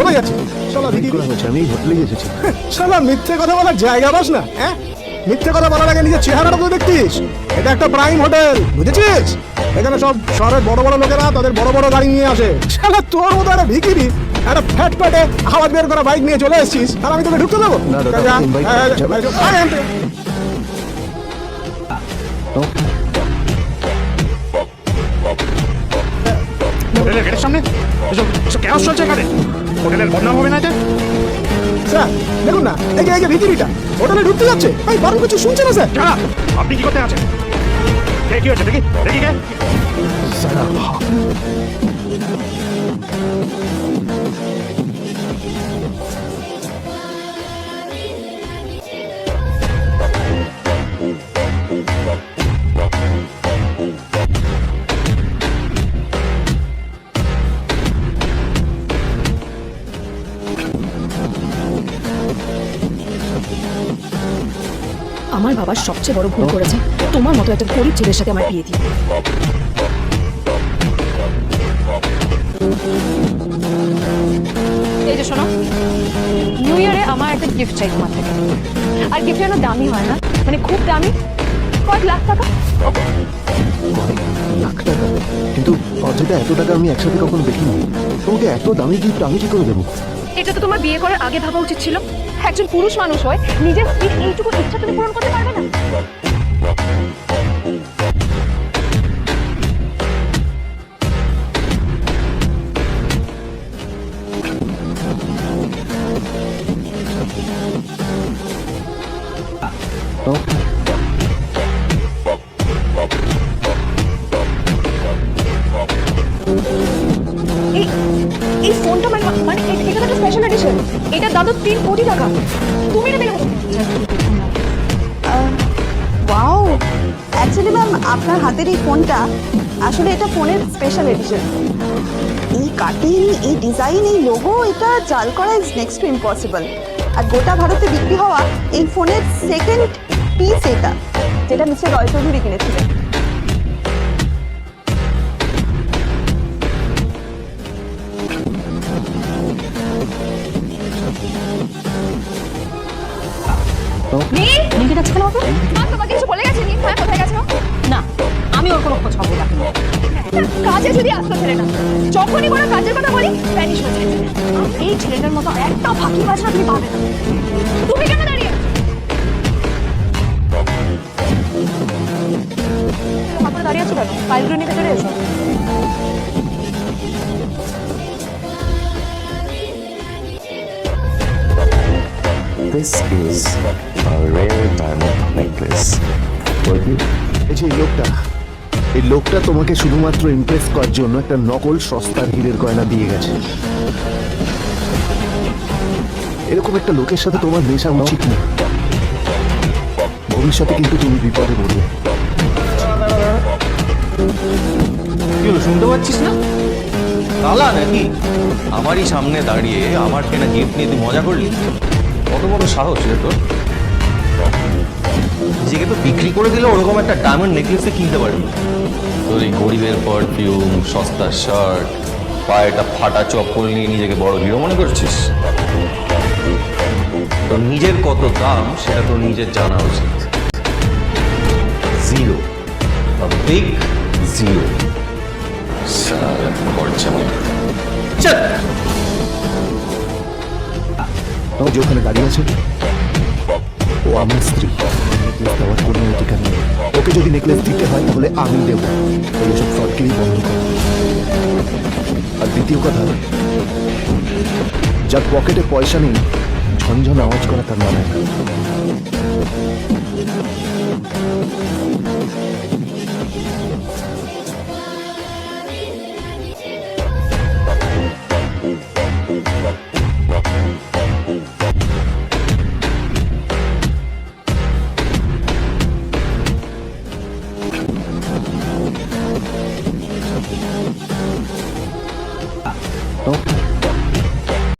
কোথায় যাচ্ছে শালা ভিকি হয়েছে আমি হোটেলেই এসেছি শালা মিথ্যে কথা বলার জায়গা পাস না হ্যাঁ মিথ্যে কথা বলার আগে নিজের চেহারাটা তো দেখতিস এটা একটা প্রাইম হোটেল বুঝেছিস এখানে সব শহরের বড় বড় লোকেরা তাদের বড় বড় গাড়ি নিয়ে আসে শালা তোর মতো একটা ভিকিরি একটা ফ্যাট প্যাটে আওয়াজ বের করা বাইক নিয়ে চলে এসেছিস আর আমি তোকে ঢুকতে দেবো গেটের সামনে এসব চলছে এখানে হোটেলের বদনাম হবে না এটা? স্যার দেখুন না এই যে এই যে ভিকিরিটা হোটেলে ঢুকতে যাচ্ছে। ভাই বারণ কিছু শুনছে না স্যার? যারা আপনি কি করতে আছেন? কে হচ্ছে দেখি দেখি কে? আমার বাবার সবচেয়ে বড় ভুল করেছে। তোমার মতো একটা গরিব ছেলের সাথে আমার বিয়ে দিয়ে। এই যে শোনো নিউ ইয়ারে আমার একটা গিফট চাই তোমার থেকে। আর গিফট যেন দামি হয় না মানে খুব দামি কয়েক লাখ টাকা। লাখ টাকা? কিন্তু অর্ধেকটা এত টাকা আমি একসাথে কখনো দেখিনি। তোমাকে এত দামি গিফট আমি কি করে দেবো? এটা তো তোমার বিয়ে করার আগে ভাবা উচিত ছিল। একজন পুরুষ মানুষ হয় নিজের এইটুকু ইচ্ছা তুমি পূরণ করতে পারবে না? এটার দাম তিন কোটি টাকা। তুমি এটা দেখো ওয়াও। অ্যাকচুয়ালি ম্যাম আপনার হাতের এই ফোনটা আসলে এটা ফোনের স্পেশাল এডিশন এই কাটিং এই ডিজাইন এই লোগো এটা জাল করা ইজ নেক্সট টু ইম্পসিবল আর গোটা ভারতে বিক্রি হওয়া এই ফোনের সেকেন্ড পিস এটা, যেটা মিস্টার রয় চৌধুরী কিনেছিলেন। নীল! নীলকে যাচ্ছে কেন তোমাকে কিছু বলে গেছে নীল? হ্যাঁ কোথায় গেছে? ও? না আমি ওর কোনো খোঁজ খবর রাখি না। কাজে যদি আসতো ছেলেটা যখনই বড় কাজের কথা বলি ভ্যানিশ হয়ে যায়। এই ছেলেটার মতো একটা ফাঁকি বাজনা তুমি পাবে না। তুমি কেন দাঁড়িয়ে? আছো? তারপরে দাঁড়িয়ে আছো কেন? ফাইলগুলো নিতে চলে এসো। This is a rare diamond necklace. বলবি এই যে এই লোকটা এই লোকটা তোমাকে শুধুমাত্র ইমপ্রেস করার জন্য একটা নকল সস্তার হীরের গয়না দিয়ে গেছে। এরকম একটা লোকের সাথে তোমার মেশা উচিত না। ভবিষ্যতে কিন্তু তুমি বিপদে পড়বে। শুনতে পাচ্ছিস না? কালা নাকি? আমারই সামনে দাঁড়িয়ে আমার কেনা গিফট নিয়ে তুই মজা করলি? কত বড় সাহস রে তোর? নিজেকে তো বিক্রি করে দিলে ওরকম একটা ডায়মন্ড নেকলেসে কিনতে পারবি। তোর এই গরিবের পারফিউম সস্তা শার্ট পায়ে একটা ফাটা চপ্পল নিয়ে নিজেকে বড় হিরো মনে করছিস? তোর নিজের কত দাম সেটা তোর নিজের জানা উচিত। জিরো বিগ জিরো খরচা চল যে ওখানে দাঁড়িয়ে আছে, ও আমার স্ত্রী। দেওয়ার কোনো অধিকার নেই ওকে যদি নেকলেস দিতে হয়, তাহলে আমি দেবো। এই এসব বন্ধ আর দ্বিতীয় কথা, যার পকেটে পয়সা নেই, ঝনঝন আওয়াজ করা তার মানায় না।